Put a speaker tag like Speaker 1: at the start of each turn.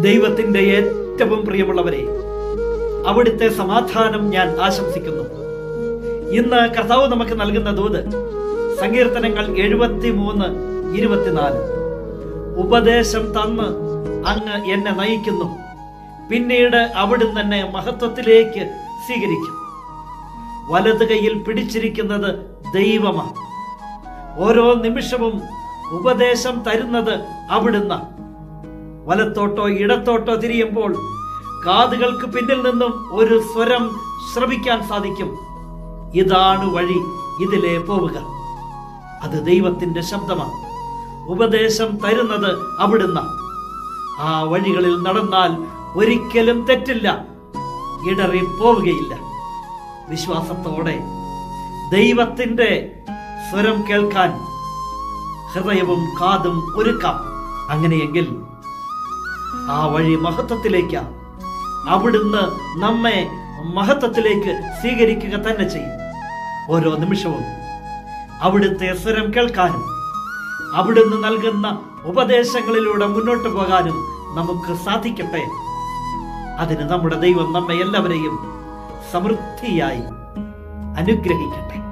Speaker 1: ദൈവത്തിന്റെ ഏറ്റവും പ്രിയമുള്ളവരെ അവിടുത്തെ സമാധാനം ഞാൻ ആശംസിക്കുന്നു. ഇന്ന് കർത്താവ് നമുക്ക് നൽകുന്ന ദൂത് സങ്കീർത്തനങ്ങൾ എഴുപത്തി മൂന്ന് ഇരുപത്തിനാല്. ഉപദേശം തന്ന് അങ്ങ് എന്നെ നയിക്കുന്നു. പിന്നീട് അവിടുന്ന് എന്നെ മഹത്വത്തിലേക്ക് സ്വീകരിക്കും. വലത് കൈയിൽ പിടിച്ചിരിക്കുന്നത് ദൈവമാണ്. ഓരോ നിമിഷവും ഉപദേശം തരുന്നത് അവിടുന്ന് വലത്തോട്ടോ ഇടത്തോട്ടോ തിരിയുമ്പോൾ കാതുകൾക്ക് പിന്നിൽ നിന്നും ഒരു സ്വരം ശ്രമിക്കാൻ സാധിക്കും. ഇതാണ് വഴി ഇതിലെ പോവുക. അത് ദൈവത്തിന്റെ ശബ്ദമാണ്. ഉപദേശം തരുന്നത് അവിടുന്ന്. ആ വഴികളിൽ നടന്നാൽ ഒരിക്കലും തെറ്റില്ല. ഇടറി പോവുകയില്ല വിശ്വാസത്തോടെ ദൈവത്തിന്റെ സ്വരം കേൾക്കാൻ ഹൃദയവും കാതും ഒരുക്കാം. അങ്ങനെയെങ്കിൽ ആ വഴി മഹത്വത്തിലേക്കാണ് അവിടുന്ന് നമ്മെ മഹത്വത്തിലേക്ക് സ്വീകരിക്കുക തന്നെ ചെയ്യും. ഓരോ നിമിഷവും അവിടുത്തെ സ്വരം കേൾക്കാനും അവിടുന്ന് നൽകുന്ന ഉപദേശങ്ങളിലൂടെ മുന്നോട്ട് പോകാനും നമുക്ക് സാധിക്കട്ടെ. അതിന് നമ്മുടെ ദൈവം നമ്മെ എല്ലാവരെയും സമൃദ്ധിയായി അനുഗ്രഹിക്കട്ടെ.